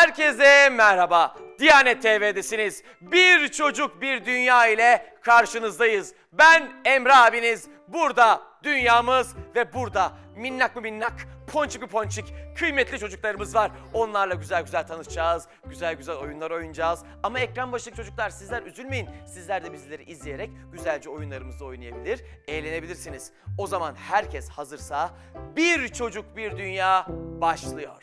Herkese merhaba. Diyanet TV'desiniz. Bir çocuk bir dünya ile karşınızdayız. Ben Emre abiniz. Burada dünyamız ve burada minnak mı minnak, ponçik mi ponçik kıymetli çocuklarımız var. Onlarla güzel güzel tanışacağız. Güzel güzel oyunlar oynayacağız. Ama ekran başındaki çocuklar sizler üzülmeyin. Sizler de bizleri izleyerek güzelce oyunlarımızı oynayabilir, eğlenebilirsiniz. O zaman herkes hazırsa bir çocuk bir dünya başlıyor.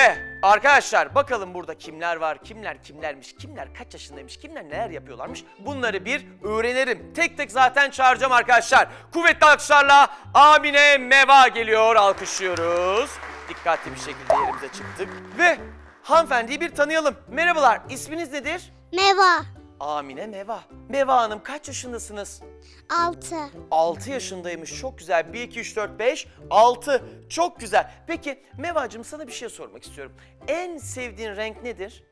Ve arkadaşlar bakalım burada kimler var, kimler kimlermiş, kimler kaç yaşındaymış, kimler neler yapıyorlarmış bunları bir öğrenirim. Tek tek zaten çağıracağım arkadaşlar. Kuvvetli alkışlarla Amine Meva geliyor, alkışlıyoruz. Dikkatli bir şekilde yerimize çıktık. Ve hanımefendiyi bir tanıyalım. Merhabalar, isminiz nedir? Meva. Amine Meva. Meva Hanım kaç yaşındasınız? 6. 6 yaşındaymış. Çok güzel. 1, 2, 3, 4, 5, 6. Çok güzel. Peki Mevacığım sana bir şey sormak istiyorum. En sevdiğin renk nedir?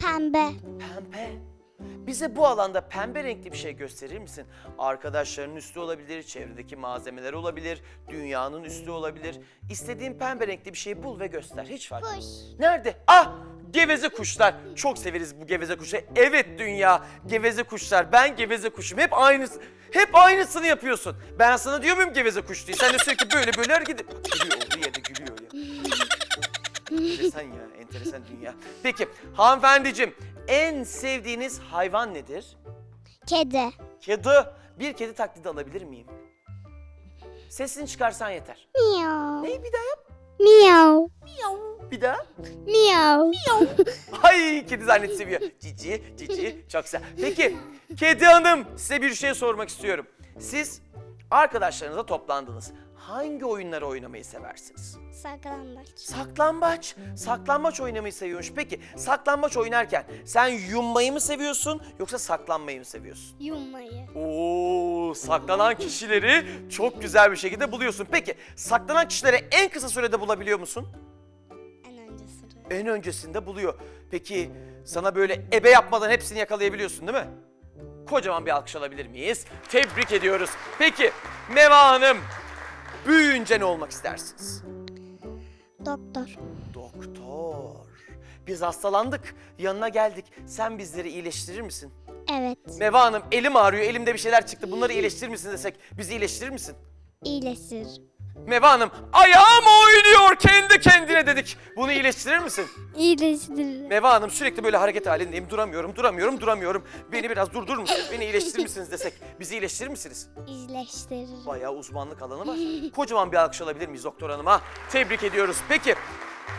Pembe. Pembe. Bize bu alanda pembe renkli bir şey gösterir misin? Arkadaşlarının üstü olabilir, çevredeki malzemeler olabilir, dünyanın üstü olabilir. İstediğin pembe renkli bir şeyi bul ve göster. Hiç fark Kuş. Nerede? Ah! Geveze kuşlar. Çok severiz bu geveze kuşu. Evet dünya, geveze kuşlar. Ben geveze kuşum. Hep aynısı. Hep aynısını yapıyorsun. Ben sana diyor muyum geveze kuş diye? Sen de sürekli böyle böyle hareket et- Gülüyor olduğu yerde gülüyor ya. enteresan ya, enteresan dünya. Peki hanımefendiciğim en sevdiğiniz hayvan nedir? Kedi. Kedi. Bir kedi taklidi alabilir miyim? Sesini çıkarsan yeter. Miyav. Neyi bir daha yap? Miyav. Bir daha. Miyav. Ay kedi zannet seviyor. Cici, cici çok güzel. Peki kedi hanım size bir şey sormak istiyorum. Siz arkadaşlarınızla toplandınız. Hangi oyunları oynamayı seversiniz? Saklambaç. Saklambaç. Saklambaç oynamayı seviyormuş. Peki saklambaç oynarken sen yummayı mı seviyorsun yoksa saklanmayı mı seviyorsun? Yummayı. Oo, saklanan kişileri çok güzel bir şekilde buluyorsun. Peki saklanan kişileri en kısa sürede bulabiliyor musun? En önce sıra. en öncesinde buluyor. Peki sana böyle ebe yapmadan hepsini yakalayabiliyorsun değil mi? Kocaman bir alkış alabilir miyiz? Tebrik ediyoruz. Peki Meva Hanım büyüyünce ne olmak istersiniz? Doktor. Doktor. Biz hastalandık, yanına geldik. Sen bizleri iyileştirir misin? Evet. Meva Hanım elim ağrıyor, elimde bir şeyler çıktı. Bunları iyileştirir misin desek bizi iyileştirir misin? İyileşir. Meva Hanım ayağım oynuyor kendi kendine dedik. Bunu iyileştirir misin? İyileştirir. Meva Hanım sürekli böyle hareket halindeyim. Duramıyorum, duramıyorum, duramıyorum. Beni biraz durdurur musunuz? Beni iyileştirir misiniz desek bizi iyileştirir misiniz? İyileştirir. Bayağı uzmanlık alanı var. Kocaman bir alkış alabilir miyiz doktor hanıma? Tebrik ediyoruz. Peki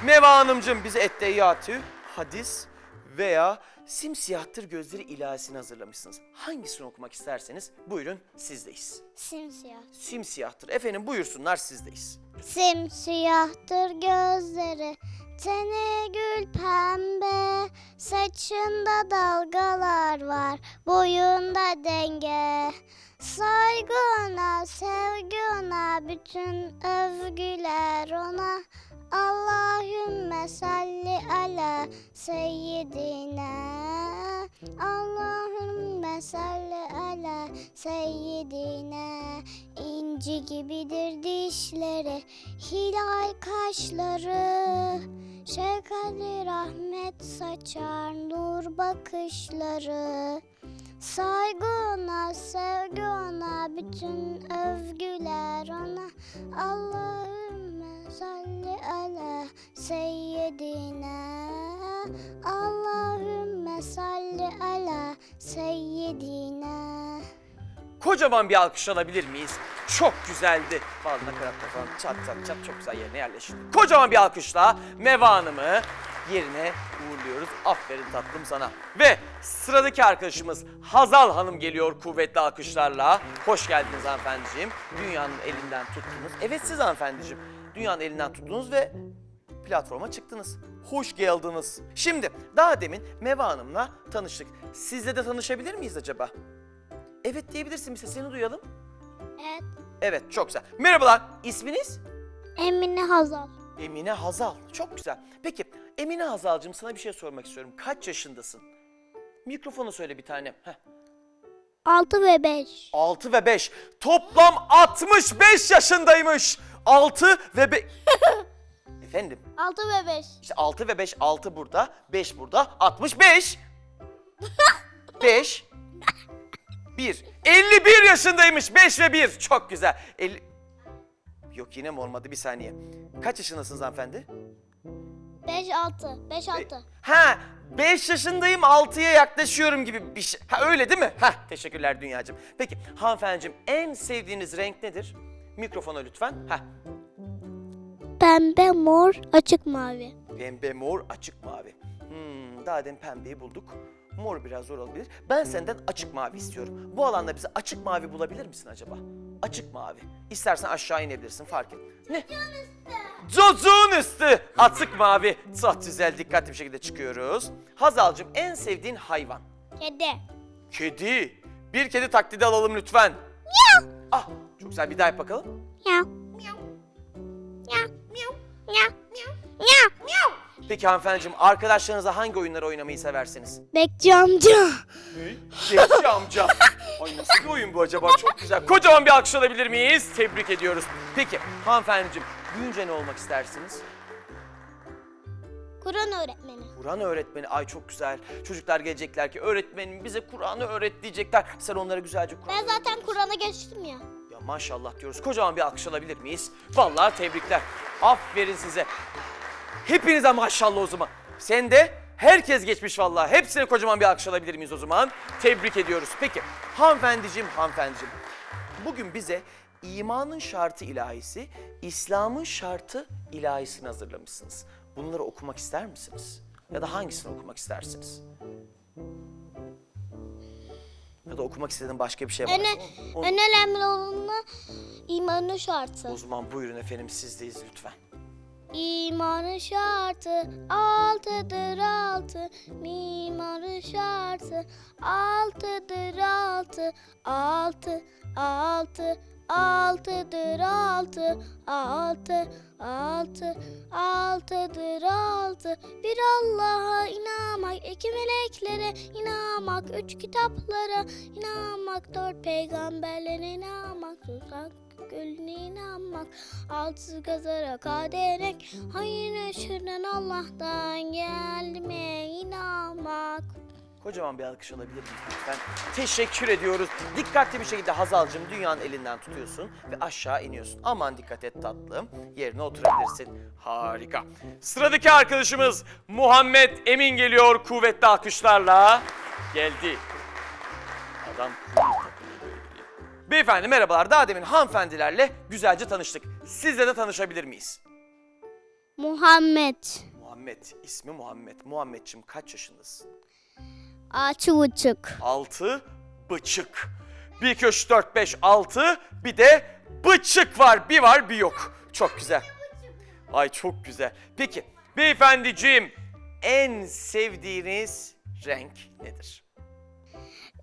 Meva Hanımcığım bize etteyyatü, hadis veya simsiyahtır gözleri ilahisini hazırlamışsınız. Hangisini okumak isterseniz buyurun sizdeyiz. Simsiyah. Simsiyahtır. Efendim buyursunlar sizdeyiz. Simsiyahtır gözleri, teni gül pembe, saçında dalgalar var, boyunda denge. Saygına, sevgına, bütün övgüler ona. Allahümme salli ala seyyidina. Allahümme salli ala seyyidina. İnci gibidir dişleri, hilal kaşları. Şefkatli rahmet saçar nur bakışları. Saygına, sevgi ona, bütün övgüler ona. Allahümme salli ala seyyidina. Allahümme salli ala seyyidina. Kocaman bir alkış alabilir miyiz? Çok güzeldi. Vallahi nakaratla falan çat çat çat çok güzel yerine yerleşti. Kocaman bir alkışla Meva Hanım'ı yerine uğurluyoruz. Aferin tatlım sana. Ve sıradaki arkadaşımız Hazal Hanım geliyor kuvvetli alkışlarla. Hoş geldiniz hanımefendiciğim. Dünyanın elinden tuttunuz. Evet siz hanımefendiciğim. Dünyanın elinden tuttunuz ve platforma çıktınız. Hoş geldiniz. Şimdi daha demin Meva Hanım'la tanıştık. Sizle de tanışabilir miyiz acaba? Evet diyebilirsin bir sesini duyalım. Evet. Evet çok güzel. Merhabalar isminiz? Emine Hazal. Emine Hazal. Çok güzel. Peki Emine Hazal'cığım sana bir şey sormak istiyorum. Kaç yaşındasın? Mikrofonu söyle bir tane. Heh. 6 ve 5. 6 ve 5. Toplam 65 yaşındaymış. 6 ve 5. Efendim? 6 ve 5. İşte 6 ve 5, 6 burada, 5 burada, 65. 5. 1. 51 yaşındaymış, 5 ve 1. Çok güzel. 50... Yok yine mi olmadı? Bir saniye. Kaç yaşındasınız hanımefendi? 5 6. 5 6. Ha, 5 yaşındayım, 6'ya yaklaşıyorum gibi bir şey. Ha öyle değil mi? Ha, teşekkürler Dünyacığım. Peki hanımefendiciğim en sevdiğiniz renk nedir? Mikrofona lütfen. Ha, Pembe, mor, açık mavi. Pembe, mor, açık mavi. Hmm, daha demin pembeyi bulduk. Mor biraz zor olabilir. Ben senden açık mavi istiyorum. Bu alanda bize açık mavi bulabilir misin acaba? Açık mavi. İstersen aşağı inebilirsin fark et. Ne? Cocun üstü. Açık mavi. Çok güzel dikkatli bir şekilde çıkıyoruz. Hazal'cığım en sevdiğin hayvan? Kedi. Kedi. Bir kedi taklidi alalım lütfen. Ah çok güzel bir daha yap bakalım. Miau. Miau. Miau. Miau. Miau. Miau. Miau. Peki hanımefendiciğim arkadaşlarınızla hangi oyunları oynamayı seversiniz? Bekçi amca. Bekçi amca. Ay nasıl bir oyun bu acaba? Çok güzel. Kocaman bir alkış alabilir miyiz? Tebrik ediyoruz. Peki hanımefendiciğim büyüyünce ne olmak istersiniz? Kur'an öğretmeni. Kur'an öğretmeni. Ay çok güzel. Çocuklar gelecekler ki öğretmenim bize Kur'an'ı öğret diyecekler. Sen onlara güzelce Kur'an Ben zaten Kur'an'a geçtim ya. Maşallah diyoruz. Kocaman bir alkış alabilir miyiz? Vallahi tebrikler. Aferin size. Hepinize maşallah o zaman. Sen de herkes geçmiş vallahi. Hepsine kocaman bir alkış alabilir miyiz o zaman? Tebrik ediyoruz. Peki hanımefendiciğim, hanımefendiciğim. Bugün bize imanın şartı ilahisi, İslam'ın şartı ilahisini hazırlamışsınız. Bunları okumak ister misiniz? Ya da hangisini okumak istersiniz? Da okumak istediğin başka bir şey var mı? En, Onu- en önemli olanı imanın şartı. O zaman buyurun efendim sizdeyiz lütfen. İmanın şartı altıdır altı. Mimarın şartı altıdır altı. Altı, altı, altıdır altı. Altı, altı, altıdır altı. Bir Allah'a inanmak, iki meleklere inanmak, üç kitaplara inanmak, dört peygamberlere inanmak, tuzak gölüne inanmak, altı gazara kaderek, hayır şuradan Allah'tan gelme inanmak. Kocaman bir alkış alabilir miyiz lütfen? Teşekkür ediyoruz. Dikkatli bir şekilde Hazal'cığım dünyanın elinden tutuyorsun ve aşağı iniyorsun. Aman dikkat et tatlım. Yerine oturabilirsin. Harika. Sıradaki arkadaşımız Muhammed Emin geliyor kuvvetli alkışlarla. Geldi. Adam. Beyefendi merhabalar. Daha demin hanımefendilerle güzelce tanıştık. Sizle de tanışabilir miyiz? Muhammed Muhammed. ismi Muhammed. Muhammedciğim kaç yaşındasın? Açı buçuk. 6 bıçık. 1, 2, 3, 4, 5, 6 bir de bıçık var. Bir var bir yok. Çok güzel. Ay çok güzel. Peki beyefendiciğim en sevdiğiniz renk nedir?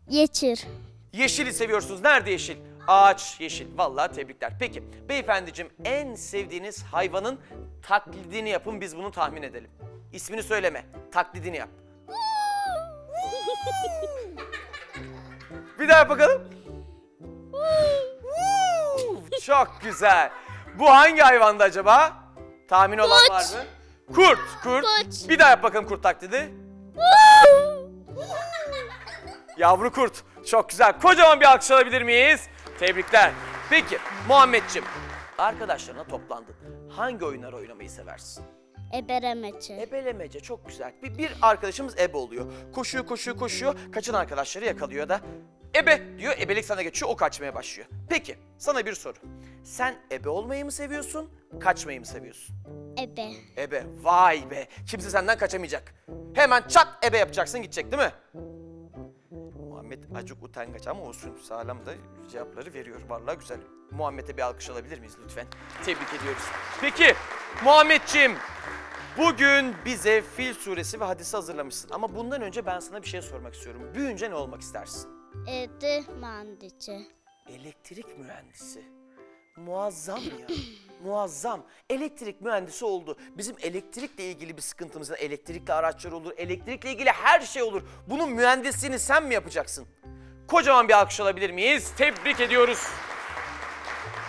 Geçir. Yeşili seviyorsunuz. Nerede yeşil? Ağaç yeşil. Vallahi tebrikler. Peki beyefendiciğim en sevdiğiniz hayvanın taklidini yapın biz bunu tahmin edelim. İsmini söyleme. Taklidini yap. Bir daha yap bakalım. Çok güzel. Bu hangi hayvandı acaba? Tahmin olan Kurt. var mı? Kurt, kurt. Kurt. Bir daha yap bakalım kurt taklidi. Yavru kurt. Çok güzel. Kocaman bir alkış alabilir miyiz? Tebrikler. Peki Muhammedciğim. Arkadaşlarına toplandın. Hangi oyunları oynamayı seversin? Eberemeci. Ebelemece çok güzel. Bir, bir arkadaşımız ebe oluyor. Koşuyor koşuyor koşuyor. Kaçın arkadaşları yakalıyor da. Ebe diyor ebelik sana geçiyor o kaçmaya başlıyor. Peki sana bir soru. Sen ebe olmayı mı seviyorsun kaçmayı mı seviyorsun? Ebe. Ebe vay be kimse senden kaçamayacak. Hemen çat ebe yapacaksın gidecek değil mi? Muhammed acık utangaç ama olsun sağlam da cevapları veriyor. Vallahi güzel. Muhammed'e bir alkış alabilir miyiz lütfen? Tebrik ediyoruz. Peki Muhammedciğim bugün bize Fil suresi ve hadisi hazırlamışsın. Ama bundan önce ben sana bir şey sormak istiyorum. Büyünce ne olmak istersin? Evde mühendisi. Elektrik mühendisi. Muazzam ya. Muazzam. Elektrik mühendisi oldu. Bizim elektrikle ilgili bir sıkıntımız var. Elektrikli araçlar olur, elektrikle ilgili her şey olur. Bunun mühendisliğini sen mi yapacaksın? Kocaman bir alkış alabilir miyiz? Tebrik ediyoruz.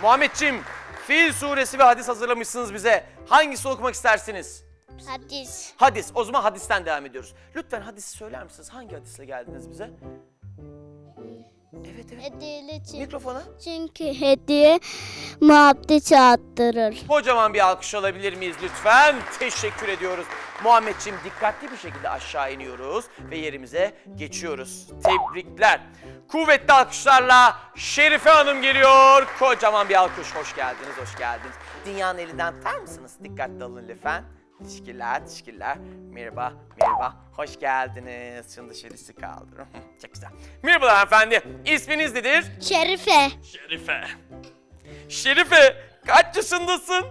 Muhammedciğim, Fil suresi ve hadis hazırlamışsınız bize. Hangisi okumak istersiniz? Hadis. Hadis. O zaman hadisten devam ediyoruz. Lütfen hadisi söyler misiniz? Hangi hadisle geldiniz bize? Evet evet. Hediyeli çünkü, Mikrofona. çünkü hediye muhabbeti arttırır. Kocaman bir alkış alabilir miyiz lütfen? Teşekkür ediyoruz. Muhammedciğim dikkatli bir şekilde aşağı iniyoruz ve yerimize geçiyoruz. Tebrikler. Kuvvetli alkışlarla Şerife Hanım geliyor. Kocaman bir alkış. Hoş geldiniz, hoş geldiniz. Dünyanın elinden tutar mısınız? Dikkatli olun lütfen. Teşekkürler, teşekkürler. Merhaba, merhaba. Hoş geldiniz. Şunu dışarısı kaldırın. Çok güzel. Merhabalar hanımefendi. İsminiz nedir? Şerife. Şerife. Şerife, kaç yaşındasın?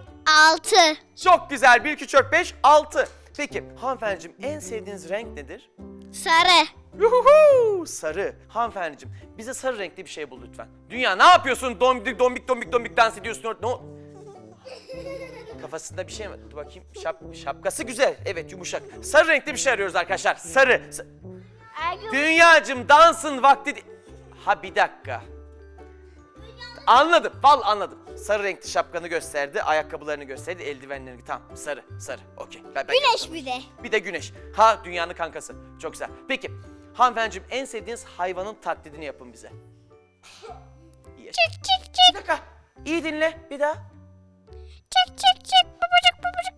6. Çok güzel. 1, 2, 3, 4, 5, 6. Peki hanımefendiciğim en sevdiğiniz renk nedir? Sarı. Yuhuhu! Sarı. Hanımefendiciğim bize sarı renkli bir şey bul lütfen. Dünya ne yapıyorsun? Dombik dombik dombik dombik dans ediyorsun. Ne o- Kafasında bir şey mi? Dur bakayım. Şap, şapkası güzel. Evet yumuşak. Sarı renkli bir şey arıyoruz arkadaşlar. Sarı. Sa- Dünyacım dansın vakti... Ha bir dakika. Anladım. Val anladım. Sarı renkli şapkanı gösterdi, ayakkabılarını gösterdi, eldivenlerini. Tamam sarı, sarı. Okey. Ben- ben Güneş bir de. bir de güneş. Ha dünyanın kankası. Çok güzel. Peki hanımefendiciğim en sevdiğiniz hayvanın taklidini yapın bize. İyi. Çık çık Bir çık. dakika. İyi dinle bir daha. Çık çık çık. Babacık babacık.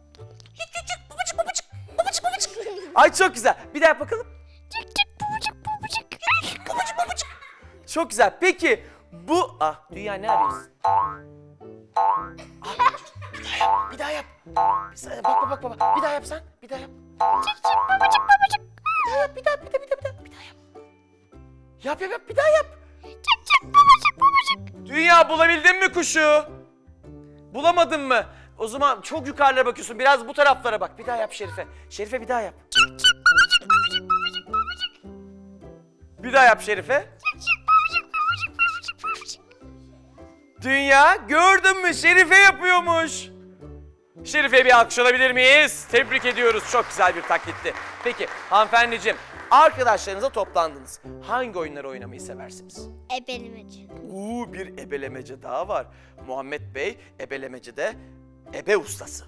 Babacık babacık. Babacık babacık. Ay çok güzel. Bir daha yap bakalım. Çık çık babacık babacık. Babacık babacık. Çok güzel. Peki bu... Ah dünya ne arıyorsun? Ah, bir daha yap. Bir daha yap. Sen- Bak bak bak bak. Bir daha yap sen. Bir daha yap. Çık çık babacık babacık. Bir daha yap. Bir daha bir daha bir daha bir daha. Bir daha yap. Yap yap yap. Bir daha yap. Çık çık babacık babacık. Dünya bulabildin mi kuşu? Bulamadın mı? O zaman çok yukarılara bakıyorsun. Biraz bu taraflara bak. Bir daha yap Şerife. Şerife bir daha yap. Bir daha yap Şerife. Dünya gördün mü? Şerife yapıyormuş. Şerife'ye bir alkış alabilir miyiz? Tebrik ediyoruz. Çok güzel bir taklitti. Peki hanımefendiciğim arkadaşlarınıza toplandınız. Hangi oyunları oynamayı seversiniz? Ebelemeci. Uuu bir ebelemece daha var. Muhammed Bey ebelemecede ebe ustası.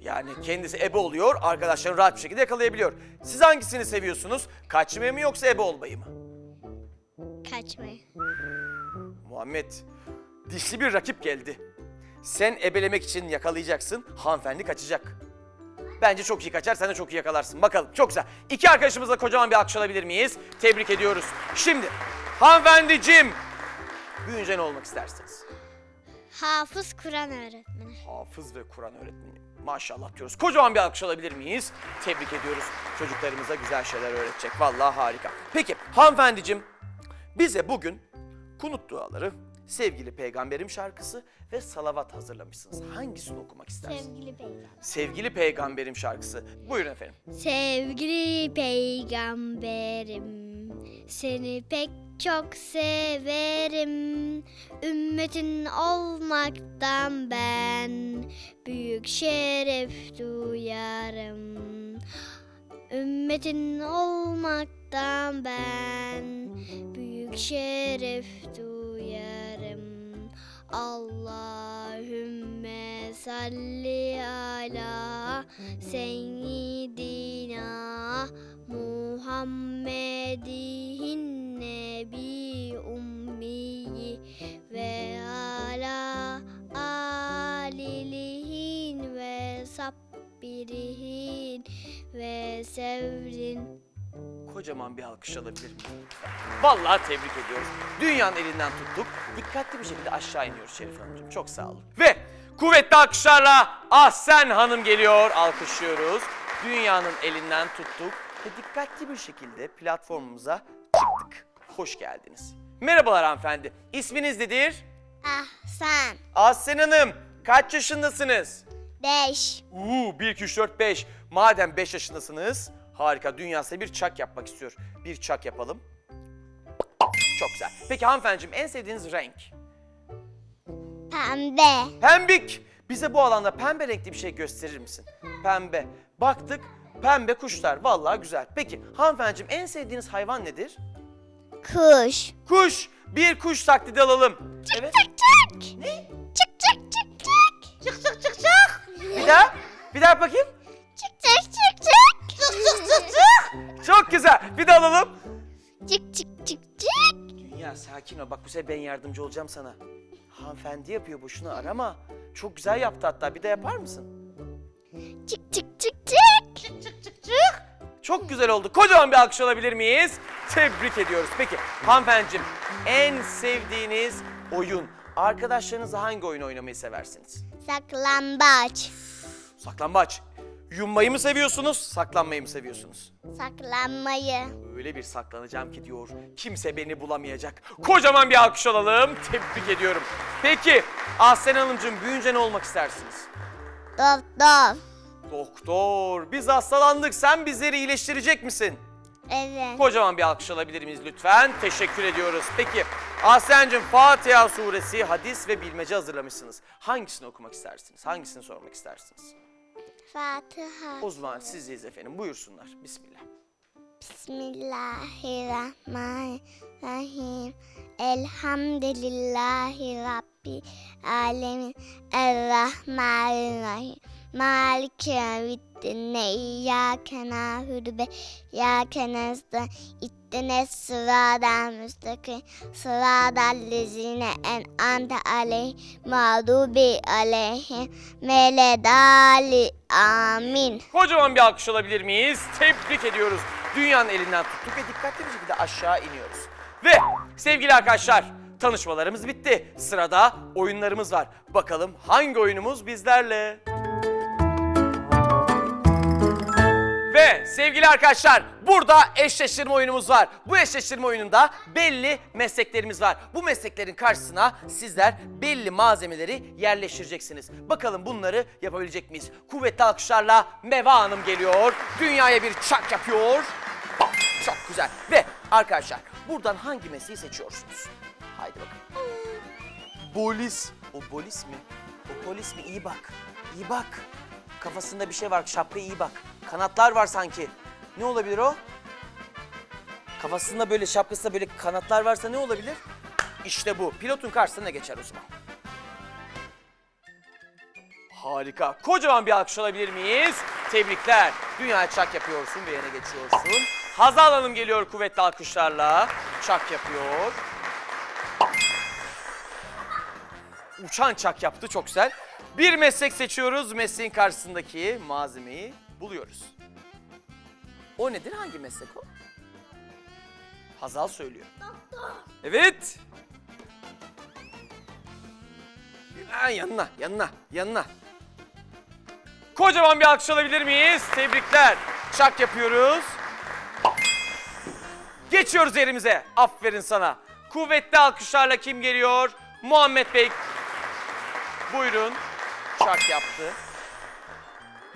Yani kendisi ebe oluyor, arkadaşlarını rahat bir şekilde yakalayabiliyor. Siz hangisini seviyorsunuz? Kaçmayı mı yoksa ebe olmayı mı? Kaçmayı. Muhammed, dişli bir rakip geldi. Sen ebelemek için yakalayacaksın, hanımefendi kaçacak. Bence çok iyi kaçar, sen de çok iyi yakalarsın. Bakalım, çok güzel. İki arkadaşımızla kocaman bir alkış alabilir miyiz? Tebrik ediyoruz. Şimdi, hanımefendiciğim, büyüyünce ne olmak istersiniz? Hafız Kur'an öğretmeni. Hafız ve Kur'an öğretmeni. Maşallah diyoruz. Kocaman bir alkış alabilir miyiz? Tebrik ediyoruz. Çocuklarımıza güzel şeyler öğretecek. Vallahi harika. Peki hanımefendiciğim bize bugün kunut duaları, sevgili peygamberim şarkısı ve salavat hazırlamışsınız. Hangisini okumak istersiniz? Sevgili peygamber. Sevgili peygamberim şarkısı. Buyurun efendim. Sevgili peygamberim seni pek çok severim Ümmetin olmaktan ben büyük şeref duyarım Ümmetin olmaktan ben büyük şeref duyarım Allahümme salli ala seyyidina Muhammedin nebi ummiyi ve ala alilihin ve sabbirihin ve sevrin Kocaman bir alkış alabilir miyim? Vallahi tebrik ediyoruz. Dünyanın elinden tuttuk. Dikkatli bir şekilde aşağı iniyoruz Şerif Hanımcığım. Çok sağ olun. Ve kuvvetli alkışlarla Ahsen Hanım geliyor. Alkışlıyoruz. Dünyanın elinden tuttuk ve dikkatli bir şekilde platformumuza çıktık. Hoş geldiniz. Merhabalar hanımefendi. İsminiz nedir? Ah sen Ahsen Hanım. Kaç yaşındasınız? Beş Uuu 1, 2, 3, 4, 5. Madem 5 yaşındasınız harika dünya size bir çak yapmak istiyor. Bir çak yapalım. Çok güzel. Peki hanımefendiciğim en sevdiğiniz renk? Pembe Pembik. Bize bu alanda pembe renkli bir şey gösterir misin? Pembe. Baktık pembe kuşlar. Vallahi güzel. Peki hanımefendiciğim en sevdiğiniz hayvan nedir? Kuş Kuş. Bir kuş taklidi alalım. Evet. Çık çık Ne? Çık çık çık çık Bir daha. Bir daha bakayım. Çık çık çık çık. Çık çık. Çok güzel. Bir daha alalım. Çık çık çık çık. Dünya sakin ol. Bak bu sefer ben yardımcı olacağım sana. Hanımefendi yapıyor boşuna arama. Çok güzel yaptı hatta. Bir de yapar mısın? Çık çık çık çık. Çık çık çık çık. Çok güzel oldu. Kocaman bir alkış alabilir miyiz? Tebrik ediyoruz. Peki hanımefendiciğim en sevdiğiniz oyun. Arkadaşlarınızla hangi oyun oynamayı seversiniz? Saklambaç. Saklambaç. Yummayı mı seviyorsunuz, saklanmayı mı seviyorsunuz? Saklanmayı. Öyle bir saklanacağım ki diyor, kimse beni bulamayacak. Kocaman bir alkış alalım, tebrik ediyorum. Peki, Ahsen Hanımcığım büyüyünce ne olmak istersiniz? Doktor. Doktor, biz hastalandık, sen bizleri iyileştirecek misin? Evet. Kocaman bir alkış alabilir miyiz lütfen? Teşekkür ediyoruz. Peki, Ahsen'cim Fatiha suresi, hadis ve bilmece hazırlamışsınız. Hangisini okumak istersiniz? Hangisini sormak istersiniz? Fatiha. O zaman sizdeyiz efendim, buyursunlar. Bismillah. Bismillahirrahmanirrahim. Elhamdülillahi Rabbi alemin. Errahmanirrahim. Maliki yevmiddin. İyyâke nâhudu ve iyyâke nestaîn. İhdines sıratal müstakim. Sıratal lezîne en'amte aleyhim. Mağdubi aleyhim. Meledali. Amin. Kocaman bir alkış alabilir miyiz? Tebrik ediyoruz. Dünyanın elinden tuttuk ve dikkatli bir şekilde aşağı iniyoruz. Ve sevgili arkadaşlar tanışmalarımız bitti. Sırada oyunlarımız var. Bakalım hangi oyunumuz bizlerle? Ve sevgili arkadaşlar burada eşleştirme oyunumuz var. Bu eşleştirme oyununda belli mesleklerimiz var. Bu mesleklerin karşısına sizler belli malzemeleri yerleştireceksiniz. Bakalım bunları yapabilecek miyiz? Kuvvetli alkışlarla Meva Hanım geliyor. Dünyaya bir çak yapıyor. Çok güzel. Ve arkadaşlar buradan hangi mesleği seçiyorsunuz? Haydi bakalım. Polis. O polis mi? O polis mi? İyi bak. İyi bak. Kafasında bir şey var. Şapka iyi bak. Kanatlar var sanki. Ne olabilir o? Kafasında böyle şapkasında böyle kanatlar varsa ne olabilir? İşte bu. Pilotun karşısına geçer o zaman. Harika. Kocaman bir alkış alabilir miyiz? Tebrikler. Dünyaya çak yapıyorsun ve yerine geçiyorsun. Hazal Hanım geliyor kuvvetli alkışlarla. Çak yapıyor. Uçan çak yaptı çok güzel. Bir meslek seçiyoruz. Mesleğin karşısındaki malzemeyi buluyoruz. O nedir? Hangi meslek o? Hazal söylüyor. Evet. Ha, yanına, yanına, yanına. Kocaman bir alkış alabilir miyiz? Tebrikler. Çak yapıyoruz. Geçiyoruz yerimize. Aferin sana. Kuvvetli alkışlarla kim geliyor? Muhammed Bey. Buyurun. Çak yaptı.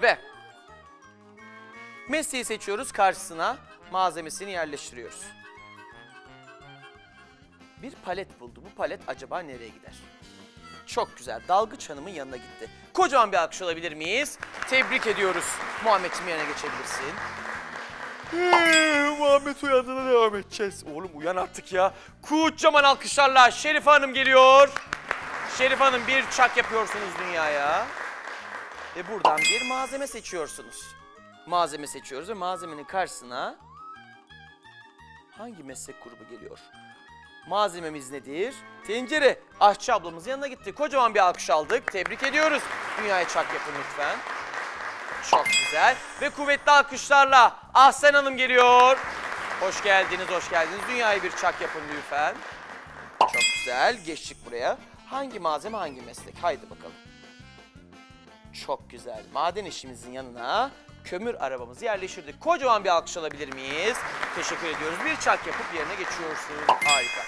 Ve mesleği seçiyoruz karşısına malzemesini yerleştiriyoruz. Bir palet buldu. Bu palet acaba nereye gider? Çok güzel. Dalgıç Hanım'ın yanına gitti. Kocaman bir alkış alabilir miyiz? Tebrik ediyoruz. Muhammed'cim yerine geçebilirsin. Ee, Muhammed uyandığında devam edeceğiz. Oğlum uyan artık ya. Kocaman alkışlarla Şerif Hanım geliyor. Şerif Hanım bir çak yapıyorsunuz dünyaya. Ve buradan bir malzeme seçiyorsunuz. Malzeme seçiyoruz ve malzemenin karşısına hangi meslek grubu geliyor? Malzememiz nedir? Tencere. Aşçı ablamızın yanına gitti. Kocaman bir alkış aldık. Tebrik ediyoruz. Dünyaya çak yapın lütfen. Çok güzel. Ve kuvvetli alkışlarla Ahsen Hanım geliyor. Hoş geldiniz, hoş geldiniz. Dünyaya bir çak yapın lütfen. Çok güzel. Geçtik buraya. Hangi malzeme, hangi meslek? Haydi bakalım. Çok güzel. Maden işimizin yanına kömür arabamızı yerleştirdik. Kocaman bir alkış alabilir miyiz? Teşekkür ediyoruz. Bir çak yapıp yerine geçiyorsun. Harika.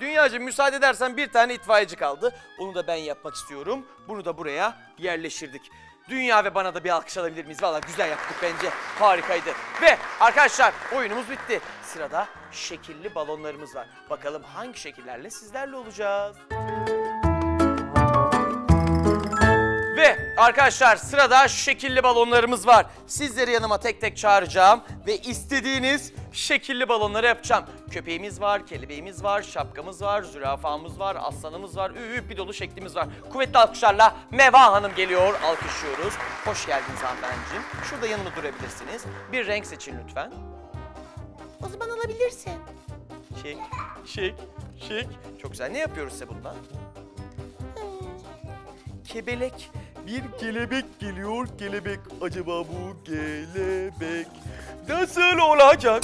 Dünyacığım müsaade edersen bir tane itfaiyeci kaldı. Onu da ben yapmak istiyorum. Bunu da buraya yerleştirdik. Dünya ve bana da bir alkış alabilir miyiz? Valla güzel yaptık bence. Harikaydı. Ve arkadaşlar oyunumuz bitti. Sırada şekilli balonlarımız var. Bakalım hangi şekillerle sizlerle olacağız? Arkadaşlar sırada şekilli balonlarımız var. Sizleri yanıma tek tek çağıracağım ve istediğiniz şekilli balonları yapacağım. Köpeğimiz var, kelebeğimiz var, şapkamız var, zürafamız var, aslanımız var, üyüp bir dolu şeklimiz var. Kuvvetli alkışlarla Meva Hanım geliyor, alkışlıyoruz. Hoş geldiniz hanımefendiciğim. Şurada yanımda durabilirsiniz. Bir renk seçin lütfen. O zaman alabilirsin. Şek, şek, şek. Çok güzel. Ne yapıyoruz size bundan? Kebelek. Bir kelebek geliyor, kelebek. Acaba bu kelebek nasıl olacak?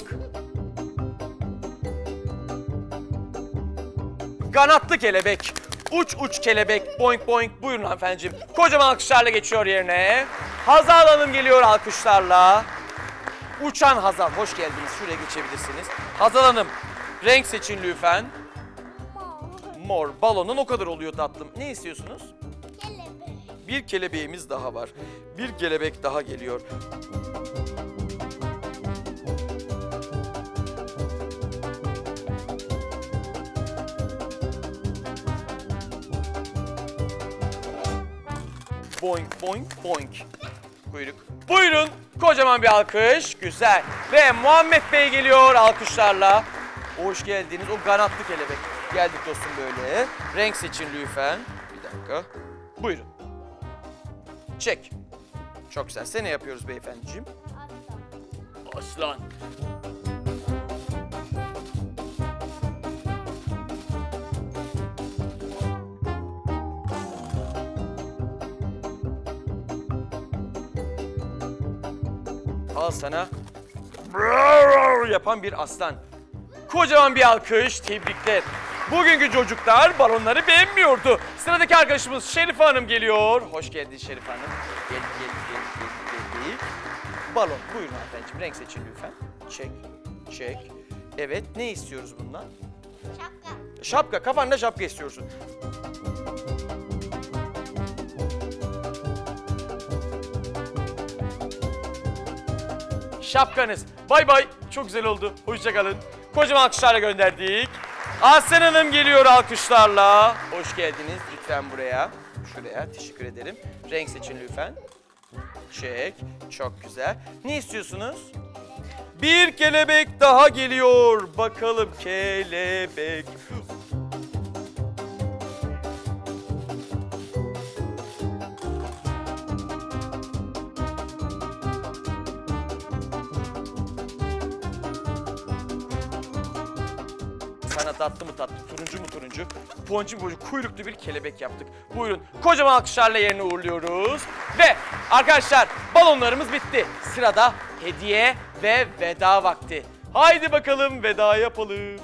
Kanatlı kelebek. Uç uç kelebek. Boink boink. Buyurun hanımefendiciğim. Kocaman alkışlarla geçiyor yerine. Hazal Hanım geliyor alkışlarla. Uçan Hazal. Hoş geldiniz. Şuraya geçebilirsiniz. Hazal Hanım. Renk seçin lütfen. Mor. Balonun o kadar oluyor tatlım. Ne istiyorsunuz? Bir kelebeğimiz daha var. Bir kelebek daha geliyor. Boink boink boink. Kuyruk. Buyurun. Kocaman bir alkış. Güzel. Ve Muhammed Bey geliyor alkışlarla. Hoş geldiniz. O kanatlı kelebek. Geldik dostum böyle. Renk seçin lütfen. Bir dakika. Buyurun. Çek. Çok güzel. Size ne yapıyoruz beyefendiciğim? Aslan. Al sana yapan bir aslan. Kocaman bir alkış, tebrikler. Bugünkü çocuklar balonları beğenmiyordu. Sıradaki arkadaşımız Şerife Hanım geliyor. Hoş geldin Şerife Hanım. Gel, gel, gel, gel, geldik. Balon. Buyurun hanımefendiciğim. Renk seçin lütfen. Çek, çek. Evet, ne istiyoruz bundan? Şapka. Şapka, kafanda şapka istiyorsun. Şapkanız. Bay bay. Çok güzel oldu. Hoşçakalın. Kocaman alkışlarla gönderdik. Aslan Hanım geliyor alkışlarla. Hoş geldiniz. Lütfen buraya. Şuraya. Teşekkür ederim. Renk seçin lütfen. Çek. Çok güzel. Ne istiyorsunuz? Bir kelebek daha geliyor. Bakalım kelebek. Sana tatlı mı tatlı, turuncu mu turuncu, ponçik ponçik kuyruklu bir kelebek yaptık. Buyurun kocaman alkışlarla yerine uğurluyoruz. Ve arkadaşlar balonlarımız bitti. Sırada hediye ve veda vakti. Haydi bakalım veda yapalım.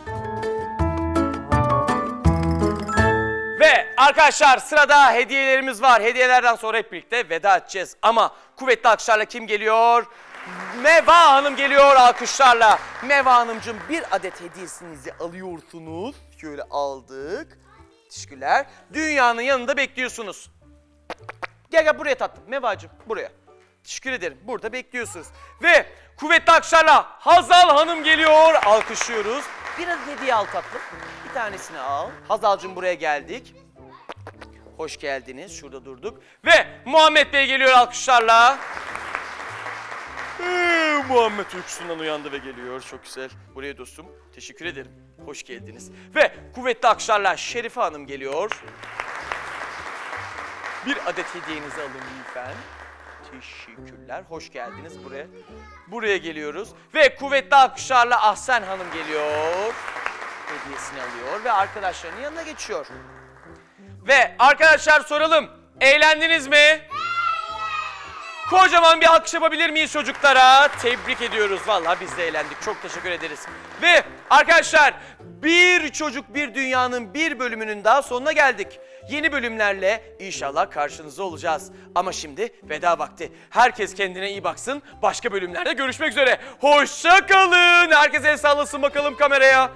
Ve arkadaşlar sırada hediyelerimiz var. Hediyelerden sonra hep birlikte veda edeceğiz. Ama kuvvetli alkışlarla kim geliyor? Meva Hanım geliyor alkışlarla. Meva Hanımcığım bir adet hediyesinizi alıyorsunuz. Şöyle aldık. Teşekkürler. Dünyanın yanında bekliyorsunuz. Gel gel buraya tatlım. Mevacığım buraya. Teşekkür ederim. Burada bekliyorsunuz. Ve kuvvetli alkışlarla Hazal Hanım geliyor. Alkışlıyoruz. Bir adet hediye al tatlım. Bir tanesini al. Hazal'cığım buraya geldik. Hoş geldiniz. Şurada durduk. Ve Muhammed Bey geliyor alkışlarla. Ee, Muhammed uykusundan uyandı ve geliyor. Çok güzel. Buraya dostum. Teşekkür ederim. Hoş geldiniz. Ve kuvvetli alkışlarla Şerife Hanım geliyor. Bir adet hediyenizi alın lütfen. Teşekkürler. Hoş geldiniz buraya. Buraya geliyoruz. Ve kuvvetli alkışlarla Ahsen Hanım geliyor. Hediyesini alıyor ve arkadaşlarının yanına geçiyor. Ve arkadaşlar soralım. Eğlendiniz mi? Kocaman bir alkış yapabilir miyiz çocuklara? Tebrik ediyoruz. Vallahi biz de eğlendik. Çok teşekkür ederiz. Ve arkadaşlar bir çocuk bir dünyanın bir bölümünün daha sonuna geldik. Yeni bölümlerle inşallah karşınızda olacağız. Ama şimdi veda vakti. Herkes kendine iyi baksın. Başka bölümlerde görüşmek üzere. Hoşça kalın. Herkes el bakalım kameraya.